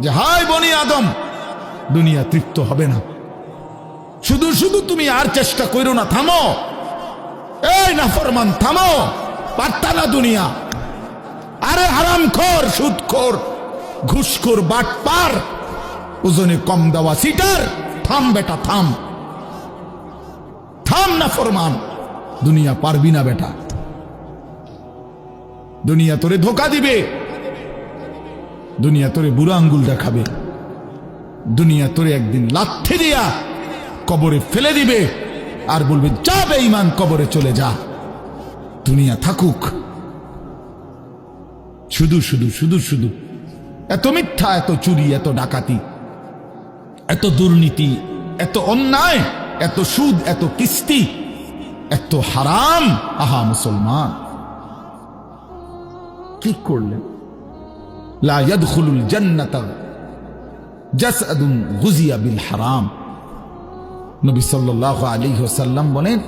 যে হাই বনি আদম, দুনিয়া তৃপ্ত হবে না। শুধু শুধু তুমি আর চেষ্টা করো না, থামো। এই নাফরমান, থামো। পারতা না দুনিয়া। আরে হারাম খোর, সুদ খোর বাট পার। ওজনে কম দেওয়া সিটার, থাম বেটা, থাম। থাম না ফরমান দুনিয়া পারবি না বেটা। দুনিয়া তোরে ধোকা দিবে। দুনিয়া তোরে বুড়ো আঙ্গুল দেখাবে। দুনিয়া তোরে একদিন লাথি দিয়া কবরে ফেলে দিবে আর বলবে যাবে ইমান কবরে চলে যা। দুনিয়া থাকুক। শুধু শুধু শুধু শুধু এত মিথ্যা, এত চুরি, এত ডাকাতি, এত দুর্নীতি, এত অন্যায়, এত সুদ, এত কিস্তি, এত হারাম। আহা, মুসলমান, কি করলেন? গুজিয়া বিল হারাম। বলেন,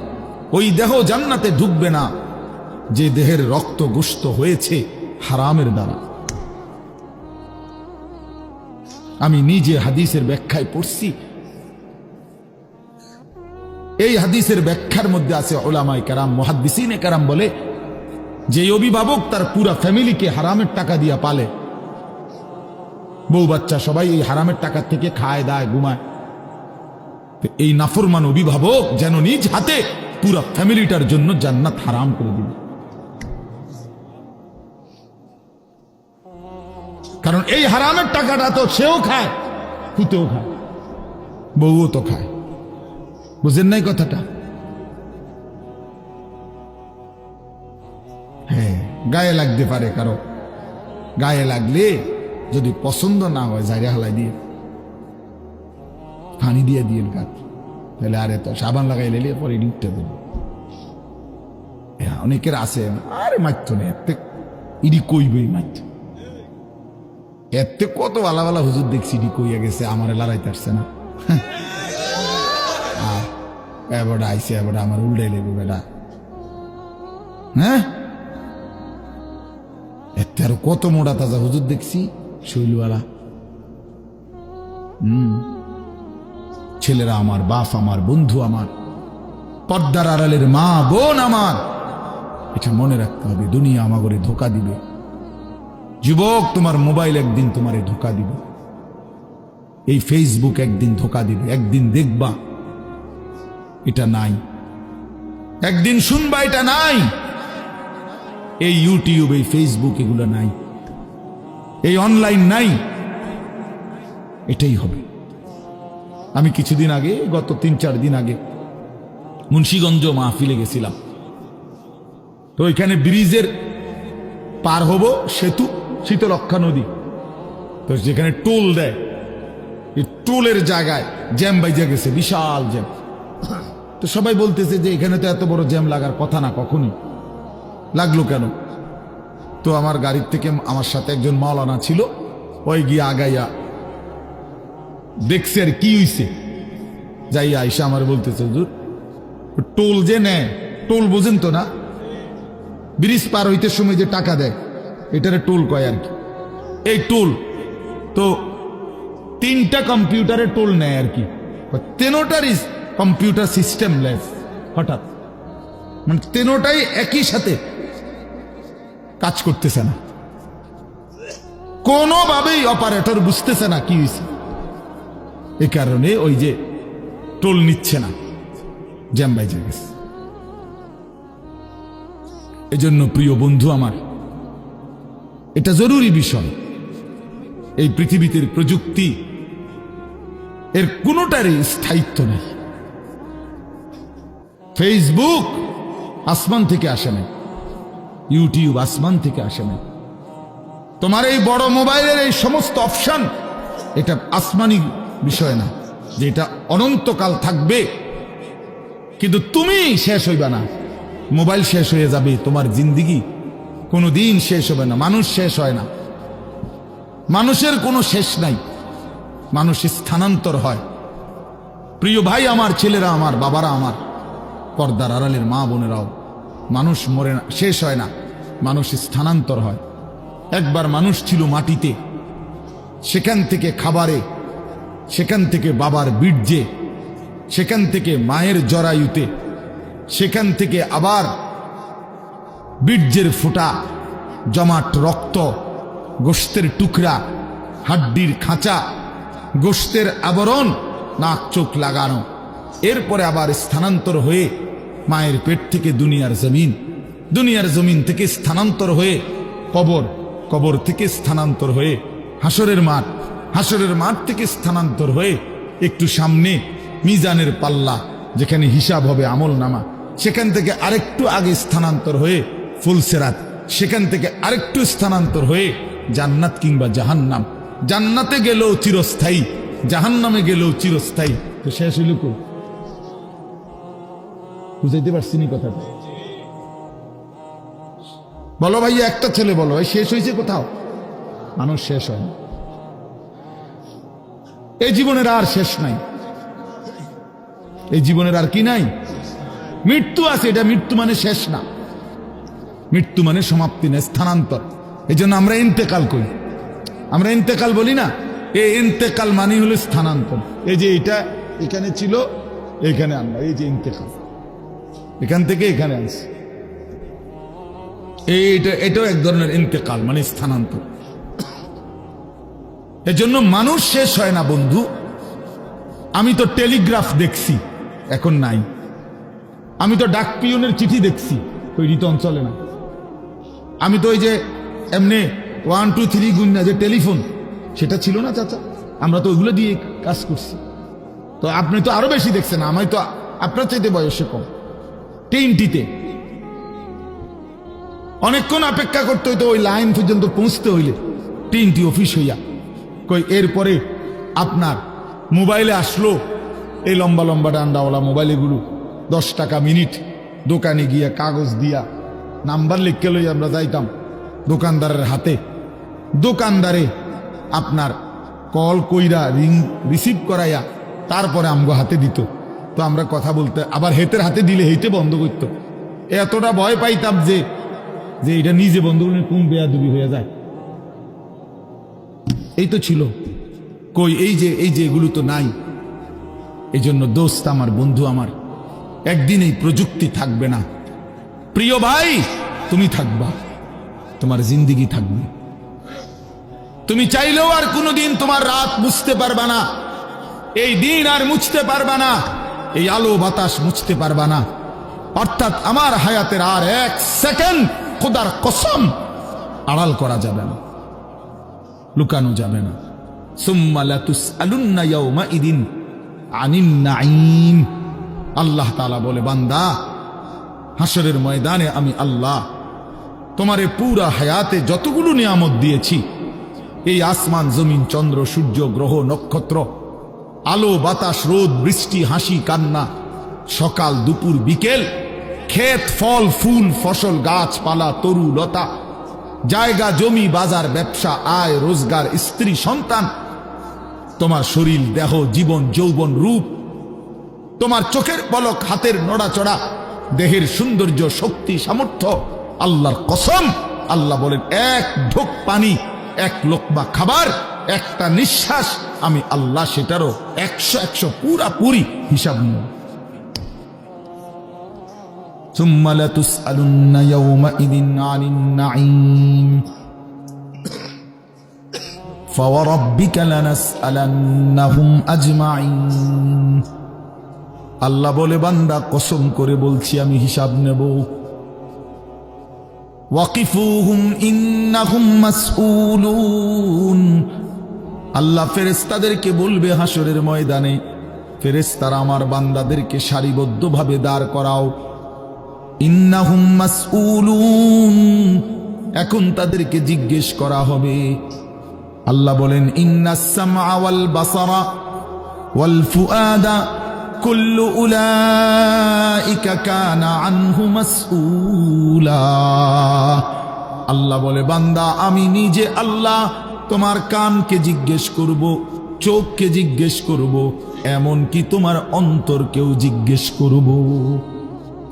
ওই দেহ জান্নাতে ঢুকবে না, যে দেহের রক্ত গোস্ত হয়েছে হারামের দ্বারা। আমি নিজে হাদিসের ব্যাখ্যায় পড়ছি। এই হাদিসের ব্যাখ্যার মধ্যে আছে ওলামাই কারাম, মহাদ্দিসিনে কারাম বলে, যে অভিভাবক তার পুরা ফ্যামিলিকে হারামের টাকা দিয়া পালে বউ বাচ্চা সবাই এই হারামের টাকা থেকে খায়, দায়, ঘুমায়। এই নাফরমান অভিভাবক যেন নিজ হাতে পুরা ফ্যামিলিটার জন্য জান্নাত হারাম করে দিবে কারণ এই হারামের টাকাটা তো সেও খায় পুতেও খায়, বউও তো খায়। বুঝেন নাই কথাটা? হ্যাঁ গায়ে লাগতে পারে কারও। গায়ে লাগলে যদি পছন্দ না হয় জায়গা হালাই দিয়ে। পানি দিয়ে দিয়ে গাছ তাহলে আরে তো সাবান লাগাই লেলে পরে লিখতে দেবে। হ্যাঁ, অনেকের আছে আরে মারত না এতে ইডি কইবেই মারত এতে কত ভালা ভালা হুজুর দেখছি ইডি কইয়া গেছে আমারে লড়াইতে আসছে না। এবারটা আইসে এবারটা আমার উল্টাই লেবে বেটা। হ্যাঁ? এতে আরও কত মোটা তাজা হুজুর দেখছি। শৈলওয়ালা ছেলেরা আমার, বাপ আমার, বন্ধু আমার, পর্দার আড়ালের মা, বোন আমার। এটা মনে রাখতে হবে, দুনিয়া আমাগরে ধোকা দিবে। যুবক, তোমার মোবাইল একদিন তোমারে ধোকা দিবে। এই ফেসবুক একদিন ধোকা দিবে, একদিন দেখবা এটা নাই। একদিন শুনবা এটা নাই। এই ইউটিউব, এই ফেসবুক এগুলো নাই। এই অনলাইন নাই। এটাই হবে। আমি কিছুদিন আগে, গত তিন চার দিন আগে মুন্সীগঞ্জ মাহফিলে গেছিলাম। তো ওইখানে ব্রিজের পার হব সেতু শীতলক্ষা নদী। তো যেখানে টোল দেয়, এই টোলের জায়গায় জ্যাম বাইজা গেছে, বিশাল জ্যাম। তো সবাই বলতেছে যে এখানে তো এত বড় জ্যাম লাগার কথা না, কখনই। লাগল কেন? তো আমার গাড়ির থেকে আমার সাথে একজন মাওলানা ছিল, ওই গিয়ে আগাইয়া দেখছে আর কি হইছে। যাই আইসা আমার বলতেছে, হুজুর, টোল যে নেয় টোল বোঝেন তো না? ব্রিজ পার হইতে সময় যে টাকা দেয়, এটারে টোল কয় আর কি। এই টোল, তো তিনটা কম্পিউটারে টোল নেয় আর কি। তেনোটারই কম্পিউটার সিস্টেম লেস, হঠাৎ। মানে তেনোটাই একই সাথে কাজ করতেছে না। কোনোভাবেই অপারেটর বুঝতেছে না কি হয়েছে এ কারণে ওই যে টোল নিচ্ছে না, জ্যাম বাইজে গেছে। এজন্য প্রিয় বন্ধু আমার, এটা জরুরি বিষয়। এই পৃথিবীতে প্রযুক্তি এর কোনোটারই স্থায়িত্ব নেই। ফেসবুক আসমান থেকে আসে না ইউটিউব আসমান থেকে আসে না। তোমার এই বড় মোবাইলের এই সমস্ত অপশন, এটা আসমানি বিষয় না, যে এটা অনন্তকাল থাকবে। কিন্তু তুমি শেষ হইবা না। মোবাইল শেষ হয়ে যাবে, তোমার জিন্দিগি কোনো দিন শেষ হবে না, মানুষ শেষ হয় না। মানুষের কোনো শেষ নাই, মানুষ স্থানান্তর হয়। প্রিয় ভাই আমার, ছেলেরা আমার, বাবারা আমার, পর্দার আড়ালের মা বোনেরাও, মানুষ মরে না, শেষ হয় না। মানুষ স্থানান্তর হয়। একবার মানুষ ছিল মাটিতে, সেখান থেকে খাবারে, সেখান থেকে বাবার বীর্যে, সেখান থেকে মায়ের জরায়ুতে, সেখান থেকে আবার বীর্যের ফোঁটা, জমাট রক্ত গোস্তের টুকরা, হাড্ডির খাঁচা গোস্তের আবরণ, নাক চোখ লাগানো। এরপরে আবার স্থানান্তর হয়ে মায়ের পেট থেকে দুনিয়ার জমিন। দুনিয়ার জমিন থেকে স্থানান্তর হয়ে, কবর কবর থেকে স্থানান্তর হয়ে হাসরের মাঠ হাসরের মাঠ থেকে স্থানান্তর হয়ে, একটু সামনে মিজানের পাল্লা, যেখানে হিসাব হবে আমল নামা। সেখান থেকে আরেকটু আগে স্থানান্তর হয়ে ফুলসেরাত সেখান থেকে আরেকটু স্থানান্তর হয়ে জান্নাত কিংবা জাহান্নাম। জান্নাতে গেলেও চিরস্থায়ী, জাহান্নামে গেলেও চিরস্থায়ী। তো শেষ হইল বুঝাইতে পারছি নি কথাটা? বলো ভাই, একটা ছেলে বলো। শেষ হয়েছে কোথাও? মানুষ শেষ হয়। এই জীবনের আর শেষ নাই। এই জীবনের আর কি নাই? মৃত্যু আছে, এটা মৃত্যু মানে শেষ না। মৃত্যু মানে সমাপ্তি না স্থানান্তর। এই জন্য আমরা ইন্তেকাল করি। আমরা ইন্তেকাল বলি না, এই ইন্তেকাল মানে হলো স্থানান্তর। এই যে এটা এখানে ছিল, এখানে আনবা এই যে ইন্তেকাল। এখান থেকে এখানে আনছি এইটা, এটাও এক ধরনের ইন্তেকাল মানে স্থানান্তর। এজন্য মানুষ শেষ হয় না, বন্ধু। আমি তো টেলিগ্রাফ দেখছি, এখন নাই। আমি তো ডাক পিয়নের চিঠি দেখছি ওই ঋতু অঞ্চলে না আমি তো ওই যে এমনি ওয়ান টু থ্রি গুন্না যে টেলিফোন, সেটা ছিল না, চাচা। আমরা তো ওইগুলো দিয়ে কাজ করছি। তো আপনি তো আরও বেশি দেখছেন আমি তো আপনার চাইতে বয়সে কম। তিনটিতে অনেকক্ষণ অপেক্ষা করতে হইতো, ওই লাইন পর্যন্ত পৌঁছতে হইলে। তিনটি অফিস হইয়া। কই, এরপরে আপনার মোবাইলে আসলো এই লম্বা লম্বা ডান্ডাওয়ালা মোবাইলগুলো। দশ টাকা মিনিট দোকানে গিয়া কাগজ দিয়া নাম্বার লিখকে লই আমরা যাইতাম দোকানদারের হাতে। দোকানদারে আপনার কল কইরা রিং রিসিভ করাইয়া তারপরে আমগো হাতে দিত। তো আমরা কথা বলতে, আবার হেতের হাতে দিলে হেতে বন্ধ করতো। এতটা ভয় পাইতাম যে যে এটা নিজে বন্ধ করলে কোন বেয়াদুবি হয়ে যায়? এই তো ছিল। কই, এই যে এই যে এগুলো তো নাই। এই জন্য দোস্ত আমার, বন্ধু আমার, একদিন এই প্রযুক্তি থাকবে না। প্রিয় ভাই, তুমি থাকবা। তোমার জিন্দিগি থাকবে। তুমি চাইলেও আর কোনোদিন তোমার রাত বুঝতে পারবা না। এই দিন আর মুছতে পারবা না। এই আলো বাতাস মুছতে পারবা না। অর্থাৎ আমার হায়াতের আর এক সেকেন্ড খোদার কসম আড়াল করা যাবে না, লুকানো যাবে না। আল্লাহ তাআলা বলে, বান্দা হাসরের ময়দানে আমি আল্লাহ, তোমারে পুরা হায়াতে যতগুলো নিয়ামত দিয়েছি, এই আসমান, জমিন, চন্দ্র, সূর্য, গ্রহ, নক্ষত্র, আলো, বাতাস, রোদ, বৃষ্টি, হাসি, কান্না, সকাল, দুপুর, বিকেল ক্ষেত, ফল, ফুল, ফসল, গাছপালা, তরু, লতা, জায়গা, জমি, বাজার, ব্যবসা, আয়, রোজগার, স্ত্রী, সন্তান, তোমার শরীর, দেহ, জীবন, যৌবন, রূপ, তোমার চোখের পলক হাতের নড়াচড়া, দেহের সৌন্দর্য, শক্তি, সামর্থ্য, আল্লাহর কসম, আল্লাহ বলেন, এক ঢোক পানি, এক লোকমা খাবার, একটা নিঃশ্বাস, আমি আল্লাহ সেটারও একশো একশো পুরাপুরি হিসাব নিব। ثم لتسألن يومئذ عن النعيم فوربك لنسألنهم أجمعين আল্লাহ বলে বান্দা কসম করে বলছি আমি হিসাব নেব ওয়াকিফুহুম ইন্নাহুম মাসউলুন আল্লাহ ফেরেশতাদেরকে বলবে হাসরের ময়দানে ফেরেশতারা আমার বান্দাদেরকে সারিবদ্ধভাবে দাঁড় করাও এখন তাদেরকে জিজ্ঞেস করা হবে। আল্লাহ বলেন ওয়াল কুল্লু আল্লাহ বলে, বান্দা, আমি নিজে আল্লাহ তোমার কানকে জিজ্ঞেস করব, চোখকে জিজ্ঞেস করব এমন কি তোমার অন্তরকেও জিজ্ঞেস করব।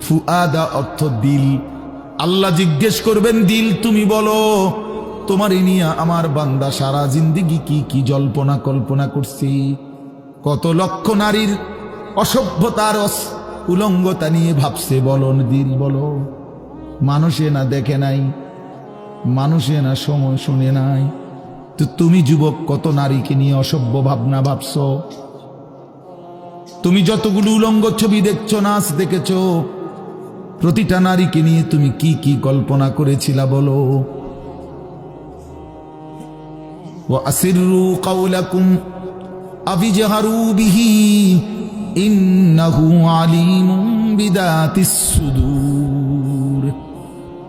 ফুআদা অর্থ দিল। আল্লাহ জিজ্ঞেস করবেন, দিল তুমি বলো, তোমার নিয়ে আমার বান্দা সারা জিন্দিগি কি কি জল্পনা কল্পনা করছি? কত লক্ষ নারীর অসভ্যতার উলঙ্গতা নিয়ে ভাবছে বলো দিল বলো। মানুষে না দেখে নাই, মানুষে না সময় শুনে নাই। তো তুমি যুবক, কত নারীকে নিয়ে অসভ্য ভাবনা ভাবছ? তুমি যতগুলো উলঙ্গ ছবি দেখছ, নাচ দেখেছ প্রতিটা নারীকে নিয়ে তুমি কি কি কল্পনা করেছিলা বলো?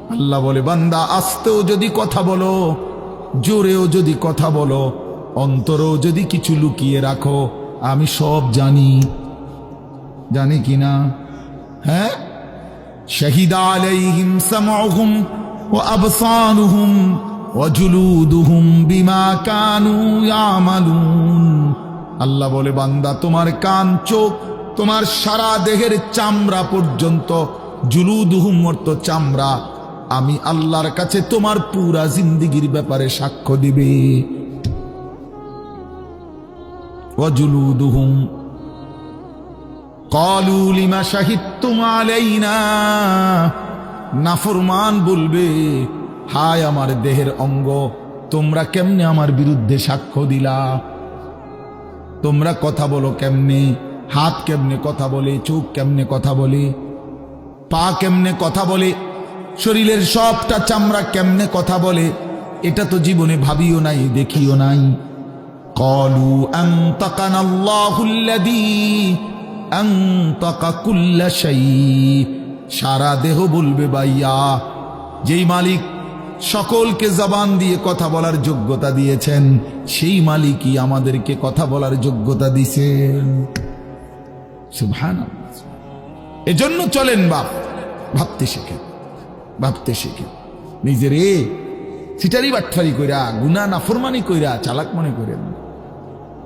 আল্লাহ বলে, বান্দা, আস্তেও যদি কথা বলো, জোরেও যদি কথা বলো, অন্তরও যদি কিছু লুকিয়ে রাখো, আমি সব জানি। জানি কিনা হ্যাঁ? شهد عليهم سمعهم وأبصارهم وجلودهم بما كانوا يعملون আল্লাহ বলে বান্দা তোমার কান চোখ তোমার সারা দেহের চামড়া পর্যন্ত জুলুদুহুম অর্থ চামড়া আমি আল্লাহর কাছে তোমার পুরা জিন্দিগির ব্যাপারে সাক্ষ্য দিবে وجلودهم কলু লিমা সাহিত্যম আলাইনা। নাফরমান বলবে, হায় আমার দেহের অঙ্গ, তোমরা কেমনে আমার বিরুদ্ধে সাক্ষ্য দিলা? তোমরা কথা বলো কেমনে? হাত কেমনে কথা বলে? চোখ কেমনে কথা বলে? পা কেমনে কথা বলে? শরীরের সবটা চামড়া কেমনে কথা বলে? এটা তো জীবনে ভাবিও নাই, দেখিও নাই। কলু আন্তাকানাল্লাহুল্লাযী সারা দেহ বলবে বাইয়া যেই মালিক সকলকে জবান দিয়ে কথা বলার যোগ্যতা দিয়েছেন, সেই মালিকই আমাদেরকে কথা বলার যোগ্যতা দিছেন। এজন্য চলেন বাপ, ভাবতে শেখে ভাবতে শেখে নিজের এ সিটারি বাটফারি কইরা গুনা নাফরমানি কইরা, চালাক মনে করেন।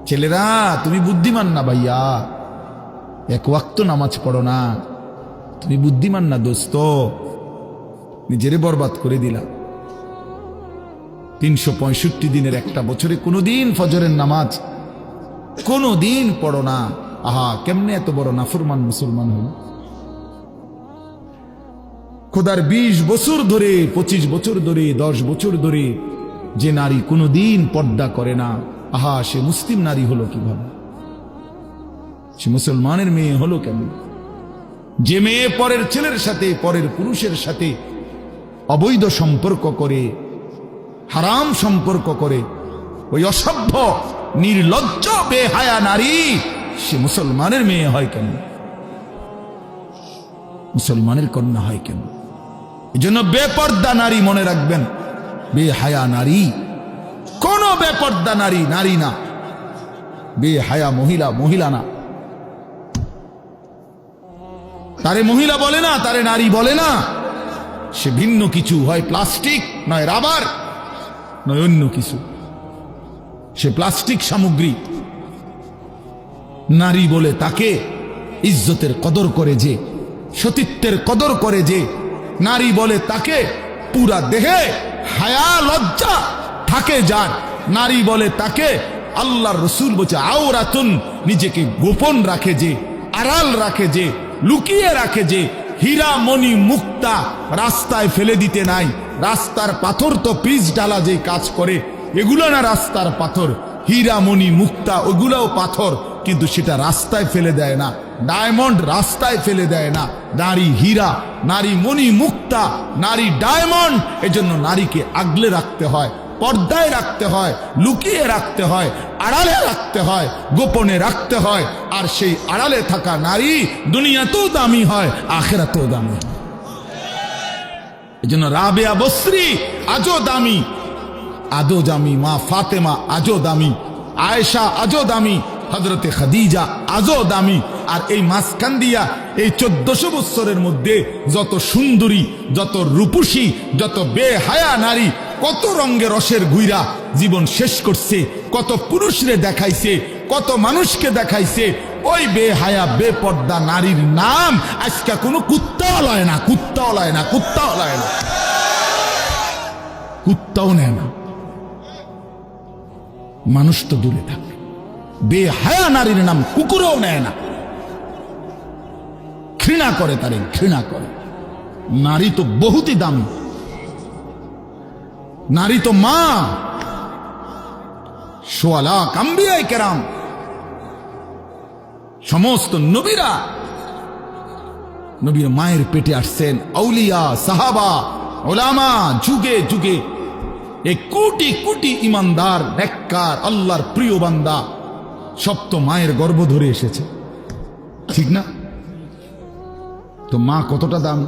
ছেলেরা, তুমি বুদ্ধিমান না ভাইয়া। এক ওয়াক্ত নামাজ পড়ো না। তুমি বুদ্ধিমান না দোস্ত। নিজেরে বরবাদ করে দিলা। তিনশো পঁয়ষট্টি দিনের একটা বছরে কোনোদিন ফজরের নামাজ কোনোদিন পড়ো না। আহা, কেমনে এত বড় নাফরমান মুসলমান হল? খোদার বিশ বছর ধরে, পঁচিশ বছর ধরে, দশ বছর ধরে যে নারী কোনোদিন পর্দা করে না। আহা, সে মুসলিম নারী হলো কীভাবে? সে মুসলমানের মেয়ে হলো কেন? যে মেয়ে পরের ছেলের সাথে, পরের পুরুষের সাথে অবৈধ সম্পর্ক করে, হারাম সম্পর্ক করে, ওই অসভ্য, নির্লজ্জ, বেহায়া নারী সে মুসলমানের মেয়ে হয় কেন? মুসলমানের কন্যা হয় কেন? এই জন্য বেপর্দা নারী মনে রাখবেন, বেহায়া নারী, কোন বেপর্দা নারী নারী না। বেহায়া মহিলা মহিলা না। তারে মহিলা বলে না, তারে নারী বলে না। সে ভিন্ন কিছু হয়, প্লাস্টিক, নয় রাবার, নয় অন্য কিছু। সে প্লাস্টিক সামগ্রী। নারী বলে তাকে ইজ্জতের কদর করে যে, সতীত্বের কদর করে যে, নারী বলে তাকে পুরা দেহে হায়া, লজ্জা থাকে যার। নারী বলে তাকে আল্লাহর রসুল বলছে, আওরাতুন নিজেকে গোপন রাখে যে, আড়াল রাখে যে লুকিয়ে রাখে যে হীরা মণি মুক্তা রাস্তায় ফেলে দিতে নাই। রাস্তার পাথর তো পিচ ডালা যে কাজ করে, এগুলো না রাস্তার পাথর। হীরা মণি মুক্তা, ওগুলোও পাথর, কিন্তু সেটা রাস্তায় ফেলে দেয় না। ডায়মন্ড রাস্তায় ফেলে দেয় না। নারী হীরা, নারী মণি মুক্তা, নারী ডায়মন্ড, এজন্য নারীকে আগলে রাখতে হয়। পর্দায় রাখতে হয়, লুকিয়ে রাখতে হয়, আড়ালে রাখতে হয়, গোপনে রাখতে হয়, আর সেই আড়ালে থাকা নারী দুনিয়াতেও দামি হয়, আখেরাতেও দামি হয়। এজন্য রাবেয়া বস্রি আজও দামি আজও দামি, মা ফাতেমা আজও দামি, আয়েশা আজও দামি হজরতে খাদিজা আজও দামি, আর এই মাঝখান দিয়া এই চোদ্দশো বৎসরের মধ্যে যত সুন্দরী, যত রূপসী, যত বেহায়া নারী কত রঙ্গে রসের গুইরা জীবন শেষ করছে, কত পুরুষরে দেখাইছে, কত মানুষকে দেখাইছে, ওই বেহায়া, বেপর্দা নারীর নাম আজকে কোনো কুত্তাও লয় না কুত্তাও লয় না কুত্তাও লয় না। কুত্তাও নেয় না। মানুষ তো দূরে থাকে। বেহায়া নারীর নাম কুকুরও নেয় না। ঘৃণা করে তারে, ঘৃণা করে। নারী তো বহুতই দামি। নারী তো মা। সোয়ালা কাম্বিয়াই কেরাম। সমস্ত নবীরা নবীর মায়ের পেটে আসছেন আউলিয়া, সাহাবা, ওলামা, যুগে যুগে। এ কোটি কোটি ইমানদার, নেককার, আল্লাহর প্রিয় বান্দা সব তো মায়ের গর্ভ ধরে এসেছে। ঠিক না? তো মা কতটা দাম?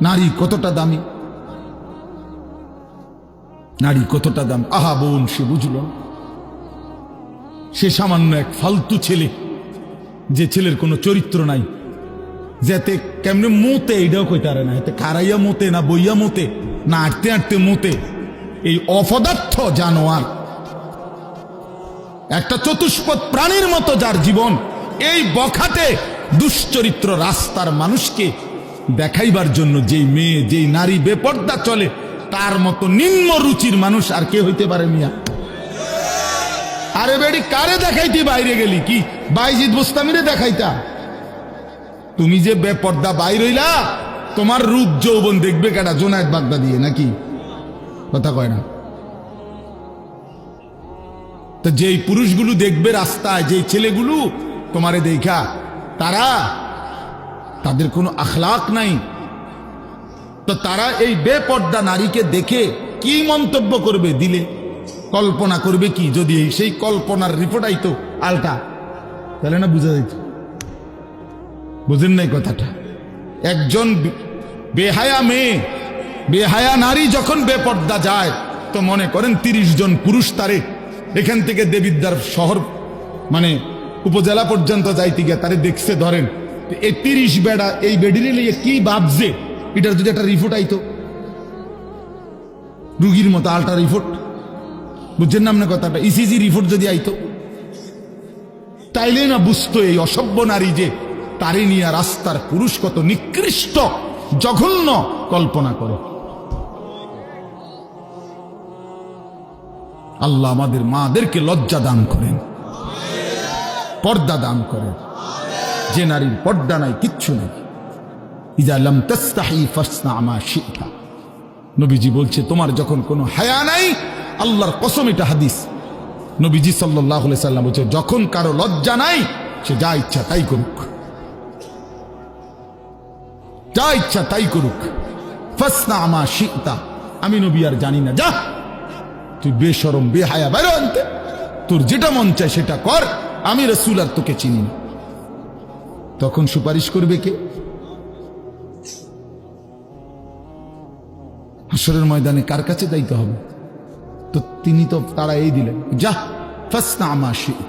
নারী কতটা দামি? নারী কতটা দাম? আহা বোন, সে বুঝল সে সামান্য এক ফালতু ছেলে, যে ছেলের কোনো চরিত্র নাই। যাতে কেমনে মোতে, এইটাও কইতে পারে না। এতে খারাইয়া মোতে, না বইয়া মোতে, না আটতে আটতে মোতে, এই অপদার্থ জানোয়ার। একটা চতুষ্পদ প্রাণীর মতো যার জীবন, এই বখাটে দুশ্চরিত্র রাস্তার মানুষকে দেখাইবার জন্য যেই মেয়ে, যেই নারী বেপর্দা চলে তার মতো নিম্ন রুচির মানুষ আর কে হইতে পারে মিয়া? আরে বেড়ি, কারে দেখাইতি বাইরে গেলি? কি? বাইজিদ বুস্তামিরে দেখাইতা। তুমি যে বেপর্দা বাইর হইলা, তোমার রূপ যৌবন দেখবে কেডা? জোনায়দ বাগদা দিয়ে নাকি? কথা কয় না। তো যেই পুরুষগুলো দেখবে রাস্তায়, যেই ছেলেগুলো তোমারে দেখা, তারা তাদের কোনো আখলাক নাই। তো তারা এই বেপর্দা নারীকে দেখে কি মন্তব্য করবে দিলে? কল্পনা করবে কি যদি সেই কল্পনার রিপোর্ট আইতো আলটা? তাহলে না বুঝা যাইত? বুঝেন নাই কথাটা। একজন বেহায়া মেয়ে, বেহায়া নারী যখন বেপর্দা যায়, তো মনে করেন তিরিশ জন পুরুষ তারে এখান থেকে দেবিদ্যার শহর মানে উপজেলা পর্যন্ত যাইতে গিয়ে তারে দেখছে, ধরেন। এই তিরিশ বেড়া, এই বেডিরে লিয়ে কি ভাবছে? এটার যদি একটা রিপোর্ট আইতো। রুগীর মতো আলটা রিপোর্ট বুঝছেন না আপনার কথাটা? ইসিজি রিপোর্ট যদি আইতো। তাইলে না বুঝতো এই অসভ্য নারী যে তারে নিয়ে রাস্তার পুরুষ কত নিকৃষ্ট, জঘন্য কল্পনা করে। আল্লাহ আমাদের মাদেরকে লজ্জা দান করেন। পর্দা দান করেন। যে নারীর পর্দা নাই, কিচ্ছু নাই। ইজা লাম তাস্তাহি ফাসনা আমা শিতা। নবীজি বলছে, তোমার যখন কোনো হায়া নাই, আল্লাহর কসম এটা হাদিস। নবীজি সাল্লাহ সাল্লাম বলছে, যখন কারও লজ্জা নাই, সে যা ইচ্ছা তাই করুক। যা ইচ্ছা তাই করুক। ফাসনা আমা শিতা। আমি নবী আর জানি না, যা। তুই বেসরম বেহায়া, বাইরে আনতে। তোর যেটা মন চায় সেটা কর। আমি রসুল আর তোকে চিনি তখন সুপারিশ করবে কে? হাসরের ময়দানে কার কাছে যাইতে হবে? তো তিনি তো তারা এই দিলেন, যা, ফাসনা আমা শিতা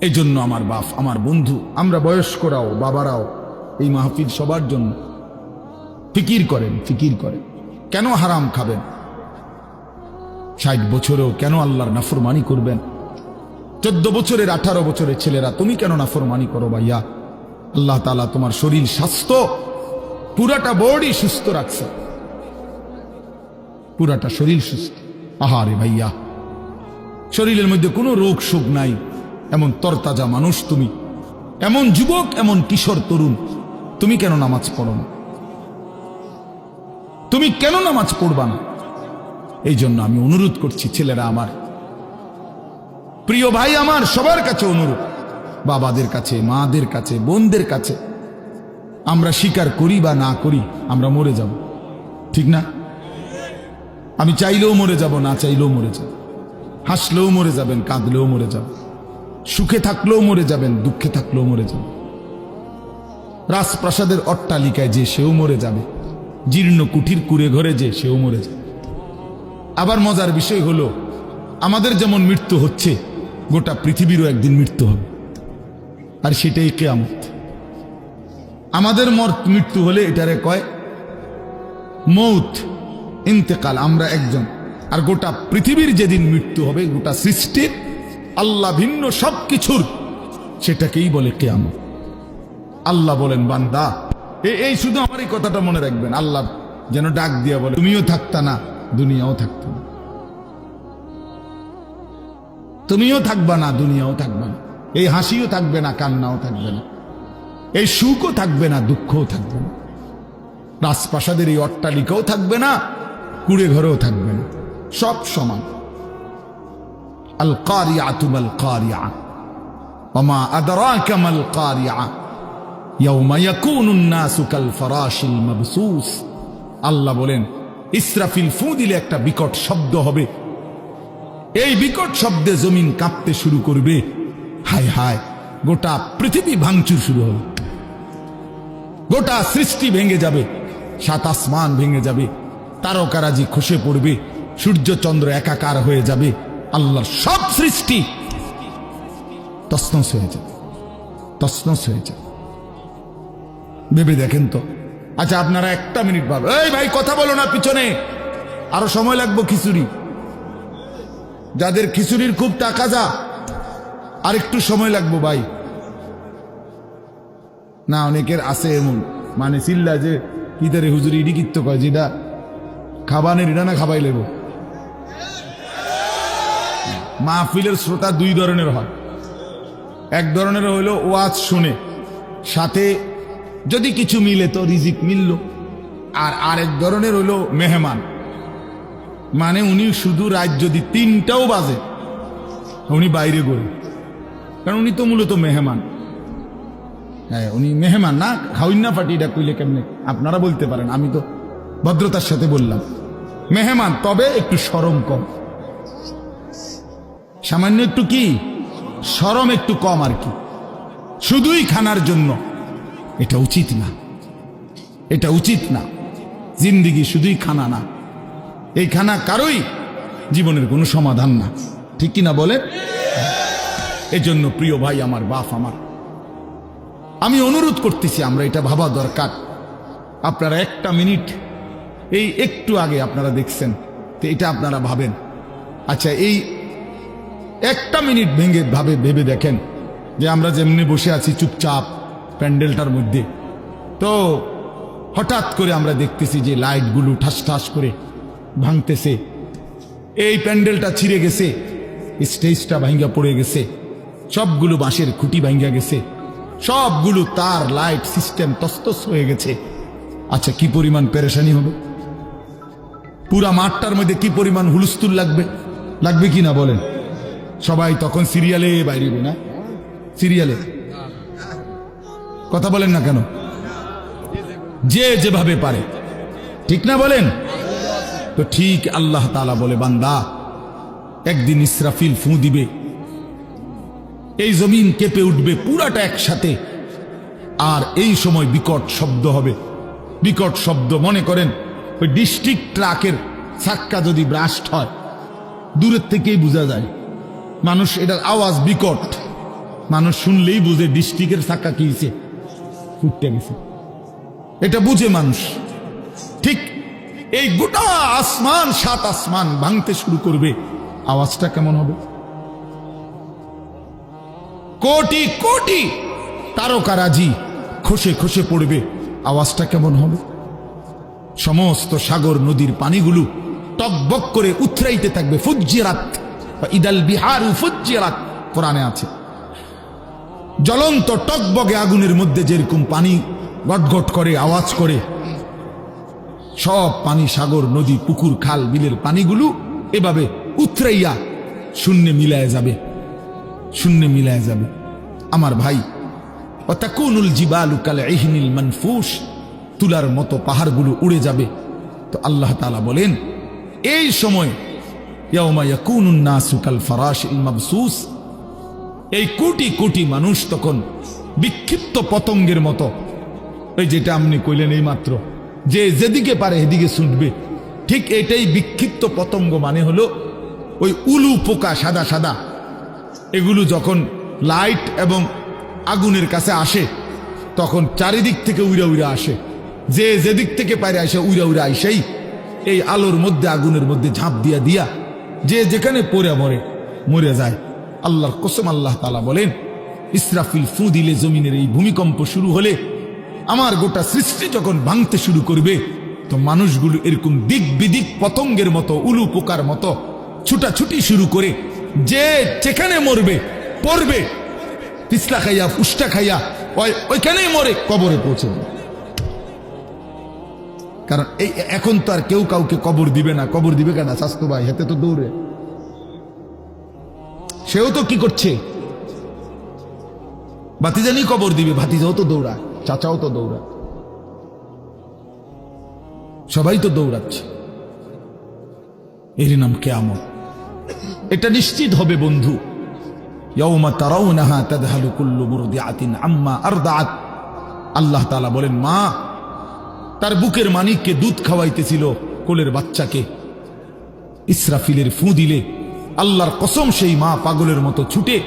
এই জন্য আমার বাপ, আমার বন্ধু, আমরা বয়স্করাও, বাবারাও এই মাহফিল সবার জন্য ফিকির করেন ফিকির করেন। কেন হারাম খাবেন? ষাট বছরেও কেন আল্লাহর নাফরমানি করবেন? চোদ্দ বছরের, আঠারো বছরের ছেলেরা, তুমি কেন নাফরমানি করো ভাইয়া? আল্লাহ তালা তোমার শরীর স্বাস্থ্য পুরাটা বডি সুস্থ রাখছে। পুরাটা শরীর সুস্থ। আহারে ভাইয়া। শরীরের মধ্যে কোনো রোগ শোক নাই। এমন তরতাজা মানুষ তুমি। এমন যুবক, এমন কিশোর, তরুণ। তুমি কেন নামাজ পড়ো না? তুমি কেন নামাজ পড়বা না? এই জন্য আমি অনুরোধ করছি ছেলেরা আমার। প্রিয় ভাই আমার, সবার কাছে অনুরোধ। বাবাদের কাছে, মাদের কাছে, বোনদের কাছে। আমরা স্বীকার করি বা না করি, আমরা মরে যাব। ঠিক না? আমি চাইলেও মরে যাব, না চাইলেও মরে যাব। হাসলেও মরে যাবেন, কাঁদলেও মরে যাব। সুখে থাকলেও মরে যাবেন, দুঃখে থাকলেও মরে যাবেন রাজপ্রাসাদের অট্টালিকায় যে সেও মরে যাবে। জীর্ণ কুঠির কুড়ে ঘরে যে সেও মরে যাবে। আবার মজার বিষয় হলো, আমাদের যেমন মৃত্যু হচ্ছে, গোটা পৃথিবীরও একদিন মৃত্যু হবে। আর সেটাই কে কেয়ামত। আমাদের মর মৃত্যু হলে এটারে কয়? মৌত, ইন্তেকাল, আমরা একজন। আর গোটা পৃথিবীর যেদিন মৃত্যু হবে, গোটা সৃষ্টির আল্লাহ ভিন্ন সব কিছুর সেটাকেই বলে কেয়ামত। আল্লাহ বলেন, বান্দা এই শুধু আমার এই কথাটা মনে রাখবেন। আল্লাহ যেন ডাক দিয়া বলে, তুমিও থাকতা না, দুনিয়াও থাকতো না। তুমিও থাকবা না, দুনিয়াও থাকবে না। এই হাসিও থাকবে না, কান্নাও থাকবে না। এই সুখও থাকবে না দুঃখও থাকবে না রাজপ্রাসাদের এই অট্টালিকাও থাকবে না কুড়ে ঘরেও থাকবে না সব সমান আল কারিয়া তুমাল কারিয়া وما أدراك ما القارعة يوم يكون الناس كالفراش المبثوث আল্লাহ বলেন ইসরাফিল ফু দিলে একটা বিকট শব্দ হবে এই বিকট শব্দে জমিন কাঁপতে শুরু করবে হায় হায় গোটা পৃথিবী ভাঙচুর শুরু হবে গোটা সৃষ্টি ভেঙে যাবে। সাত আসমান ভেঙে যাবে। তারকারাজি খসে পড়বে। সূর্য চন্দ্র একাকার হয়ে যাবে। আল্লাহর সব সৃষ্টি তসনস হয়ে যাবে। তসনস হয়ে যাবে। ভেবে দেখেন তো। আচ্ছা আপনারা একটা মিনিট ভাবে। এই ভাই, কথা বলো না পিছনে। আরও সময় লাগবো খিচুড়ি। যাদের খিচুড়ির খুব টাকা যা আর একটু সময় লাগবো ভাই। না, অনেকের আছে এমন। মানে চিল্লা যে, কি তারে হুজুরি, ইডি কিত্ত কয়, যেটা খাবানের এটা না খাবাই লেব মাহফিলের শ্রোতা দুই ধরনের হয়। এক ধরনের হইল ওয়াজ শুনে, সাথে যদি কিছু মিলে তো রিজিক মিলল। আর আরেক ধরনের হইল মেহমান। মানে উনি শুধু রাত যদি তিনটাও বাজে, উনি বাইরে গড়ে। কারণ উনি তো মূলত মেহমান। হ্যাঁ উনি মেহমান না খাউন না ফাটি এটা কইলে কেমনে? আপনারা বলতে পারেন, আমি তো ভদ্রতার সাথে বললাম। মেহমান, তবে একটু সরম কম। সামান্য একটু কি? সরম একটু কম আর কি। শুধুই খানার জন্য। এটা উচিত না। এটা উচিত না। জিন্দিগি শুধুই খানা না। এই খানা কারোই জীবনের কোনো সমাধান না। ঠিক কিনা বলে এজন্য প্রিয় ভাই, আমার বাপ আমার আমি অনুরোধ করতেছি, আমরা এটা ভাবা দরকার। আপনারা একটা মিনিট, এই একটু আগে আপনারা দেখছেন, তো এটা আপনারা ভাবেন। আচ্ছা এই একটা মিনিট ভেঙে ভাবে, ভেবে দেখেন, যে আমরা যেমনি বসে আছি চুপচাপ প্যান্ডেলটার মধ্যে। তো হঠাৎ করে আমরা দেখতেছি যে লাইটগুলো ঠাস ঠাস করে ভাঙতেছে। এই প্যান্ডেলটা ছিঁড়ে গেছে, স্টেজটা ভাঙ্গা পড়ে গেছে, সবগুলো বাঁশের খুঁটি ভাঙ্গা গেছে। সবগুলো তার লাইট সিস্টেম তস্তস হয়ে গেছে। আচ্ছা কি পরিমাণ পেরেশানি হবে পুরা মাঠটার মধ্যে কি পরিমাণ হুলস্থুল লাগবে? লাগবে কি না বলেন? সবাই তখন সিরিয়ালে বাইরে না? সিরিয়ালে? কথা বলেন না কেন? যে যেভাবে পারে। ঠিক না বলেন? তো ঠিক আল্লাহ তালা বলে, বান্দা, একদিন ইসরাফিল ফু দিবে। এই জমিন কেঁপে উঠবে পুরাটা একসাথে। আর এই সময় বিকট শব্দ হবে। বিকট শব্দ, মনে করেন, ওই ডিস্ট্রিক্ট ট্রাকের চাক্কা যদি ব্রাস্ট হয়, দূরের থেকেই বোঝা যায়। মানুষ, এটার আওয়াজ বিকট। মানুষ শুনলেই বুঝে ডিস্ট্রিক্টের চাক্কা কি হয়েছে ফুটতে গেছে। এটা বুঝে মানুষ। ঠিক এই গোটা আসমান, সাত আসমান ভাঙতে শুরু করবে। আওয়াজটা কেমন হবে? কোটি কোটি তারকারাজি খসে খসে পড়বে। আওয়াজটা কেমন হবে? সমস্ত সাগর নদীর পানিগুলো টকবক করে উথরাইতে থাকবে ফুজ্জিরাত ইদাল বিহার ফুজ্জিরাত কোরআনে আছে। জ্বলন্ত টকবগে আগুনের মধ্যে যেরকম পানি গটগট করে, আওয়াজ করে, সব পানি সাগর, নদী, পুকুর, খাল, বিলের পানিগুলো এভাবে উথরাইয়া শূন্যে মিলায় যাবে। শূন্যে মিলায় যাবে। আমার ভাই, অতাকুনুল জিবালু কাল ইহনিল মানফুস তুলার মতো পাহাড়গুলো উড়ে যাবে। তো আল্লাহ তাআলা বলেন, এই সময় এই কোটি কোটি মানুষ তখন বিক্ষিপ্ত পতঙ্গের মতো, এই যেটা আপনি কইলেন এই মাত্র যে যেদিকে পারে এদিকে ছুটবে। ঠিক এটাই বিক্ষিপ্ত পতঙ্গ মানে হলো ওই উলু পোকা সাদা সাদা। এগুলো যখন লাইট এবং আগুনের কাছে আসে, তখন চারিদিক থেকে উইরা উইরা আসে। যে যেদিক থেকে পারে আসে, উইরা উইরা আইসেই এই আলোর মধ্যে, আগুনের মধ্যে ঝাঁপ দিয়া দিয়া যে যেখানে পড়ে মরে মরে যায়। আল্লাহর কসম আল্লাহ তালা বলেন, ইসরাফিল ফু দিলে জমিনের এই ভূমিকম্প শুরু হলে আমার গোটা সৃষ্টি যখন ভাঙতে শুরু করবে, তো মানুষগুলো এরকম দিক বিদিক পতঙ্গের মতো, উলু পোকার মতো ছুটাছুটি শুরু করে যে যেখানে মরবে, পড়বে পিছলা খাইয়া পুষ্টা খাইয়া ওইখানেই মরে কবরে পৌঁছে কারণ এই এখন তো আর কেউ কাউকে কবর দিবে না। কবর দিবে কেন? স্বাস্থ্য ভাই হাতে তো দৌড়ে। সেও তো কি করছে? ভাতিজানি কবর দিবে। ভাতিজাও তো দৌড়ায়, চাচাও তো দৌড়ায়। সবাই তো দৌড়াচ্ছে। এর নাম কেয়ামত। এটা নিশ্চিত হবে, বন্ধু। আল্লাহ বলেন, মা, তার বুকের মানিককে দুধ খাওয়াইতেছিল কোলের বাচ্চাকে। ইসরাফিলের ফু দিলে আল্লাহর কসম সেই মা পাগলের মতো ছুটে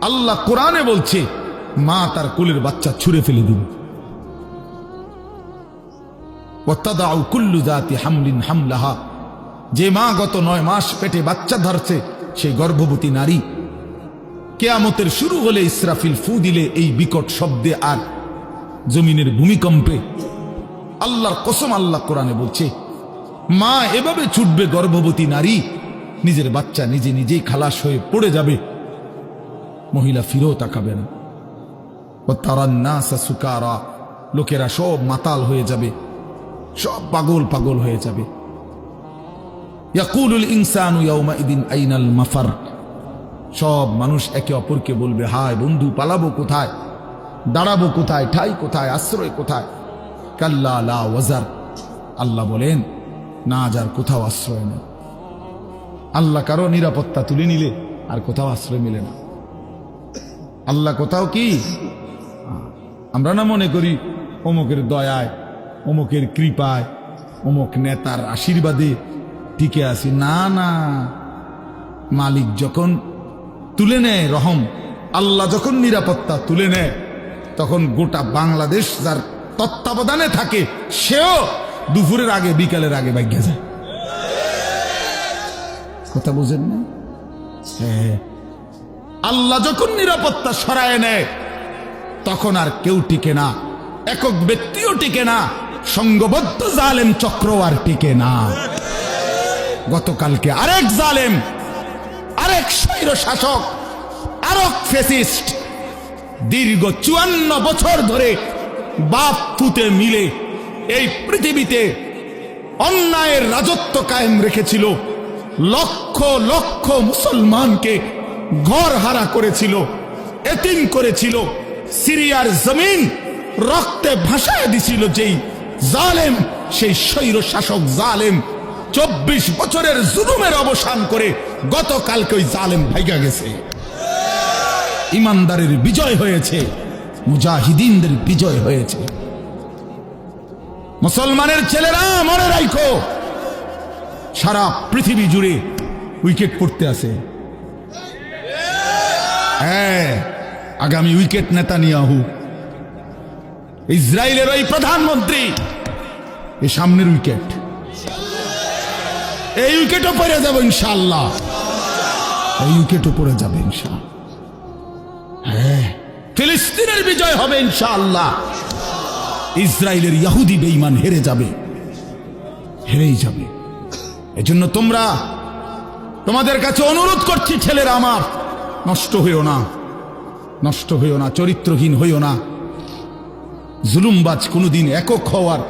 আল্লাহ কোরআনে বলছে, মা তার কোলের বাচ্চা ছুঁড়ে ফেলে দিল হামলিন হামলাহা। যে মা গত নয় মাস পেটে বাচ্চা ধরছে সেই গর্ভবতী নারী। কেয়ামতের শুরু হলে ইসরাফিল ফু দিলে এই বিকট শব্দে আর জমিনের ভূমিকম্পে। আল্লাহর কসম আল্লাহ কোরআনে বলছে, মা এভাবে ছুটবে গর্ভবতী নারী, নিজের বাচ্চা নিজে নিজেই খালাস হয়ে পড়ে যাবে। মহিলা ফিরেও তাকাবে না। ও তারান্নাসা সুকারা, লোকেরা সব মাতাল হয়ে যাবে, সব পাগল পাগল হয়ে যাবে। ইয়াকুলুল ইনসানু ইয়াউমাইদিন আইনাল মাফার। সব মানুষ একে অপরকে বলবে, হায় বন্ধু, পালাবো কোথায়? দাঁড়াবো কোথায়? ঠাই কোথায়? আশ্রয় কোথায়? কাল্লা লা ওয়াজার। আল্লাহ বলেন, না যার কোথাও আশ্রয় নেই। আল্লাহ কারও নিরাপত্তা তুলে নিলে আর কোথাও আশ্রয় মিলে না। আল্লাহ কোথাও কি? আমরা না মনে করি অমুকের দয়ায়, অমুকের কৃপায়, অমুক নেতার আশীর্বাদে টিকে আছি। না না। মালিক যখন তুলে নেয় রহম, আল্লাহ যখন নিরাপত্তা তুলে নেয়, তখন গোটা বাংলাদেশ যার তত্ত্বাবধানে থাকে, সেও দুপুরের আগে, বিকালের আগে বাইকে যায়। কথা বুঝেন না? হ্যাঁ। আল্লাহ যখন নিরাপত্তা সরায় নেয়, তখন আর কেউ টিকে না। একক ব্যক্তিও টিকে না। সঙ্গবদ্ধ জালেম চক্র আর টিকে না। গতকালকে আরেক জালেম, আরেক স্বৈর শাসক, আরেক ফেসিস্ট, দীর্ঘ চুয়ান্ন বছর ধরে বাপ পুতে মিলে এই পৃথিবীতে অন্যায়ের রাজত্ব কায়েম রেখেছিল, লক্ষ লক্ষ মুসলমানকে ঘর হারা করেছিল, এতিম করেছিল, সিরিয়ার জমিন রক্তে ভাসায় দিছিল যেই জালেম, সেই স্বৈর শাসক জালেম চব্বিশ বছরের জুলুমের অবসান করে গতকালকে ওই জালেম ভাইগা গেছে। ইমানদারের বিজয় হয়েছে, মুজাহিদিনদের বিজয় হয়েছে। মুসলমানের ছেলেরা মনে রাখো সারা পৃথিবী জুড়ে উইকেট পড়তে আছে। হ্যাঁ আগামী উইকেট নেতা নিয়ে নিয়াহু। ইসরায়েলের ওই প্রধানমন্ত্রী এই সামনের উইকেট। এই উইকেটও পড়ে যাবে ইনশাল্লাহ এই উইকেটও পড়ে যাবে ইনশাল্লাহ হ্যাঁ ফিলিস্তিনের বিজয় হবে ইনশাআল্লাহ। ইসরায়েলের ইয়াহুদি বেঈমান হেরে যাবে, হেরেই যাবে। এজন্য তোমরা তোমাদের কাছে অনুরোধ করছি, ছেলেরা আমার, নষ্ট হইও না, নষ্ট হইও না, চরিত্রহীন হইও না। জুলুমবাজ কোনোদিন একক হওয়ার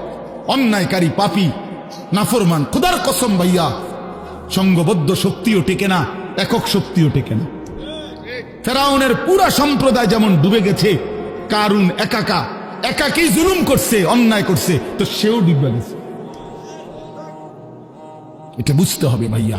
অন্যায়কারী পাপী নাফরমান খুদার কসম ভাইয়া, সঙ্গবদ্ধ শক্তিও টেকে না, একক শক্তিও টেকে না। ফেরাউনের পুরা সম্প্রদায় যেমন ডুবে গেছে, কারুন একাকা, একাকেই জুলুম করছে, অন্যায় করছে, তো সেও ডুবে গেছে। এটা বুঝতে হবে ভাইয়া।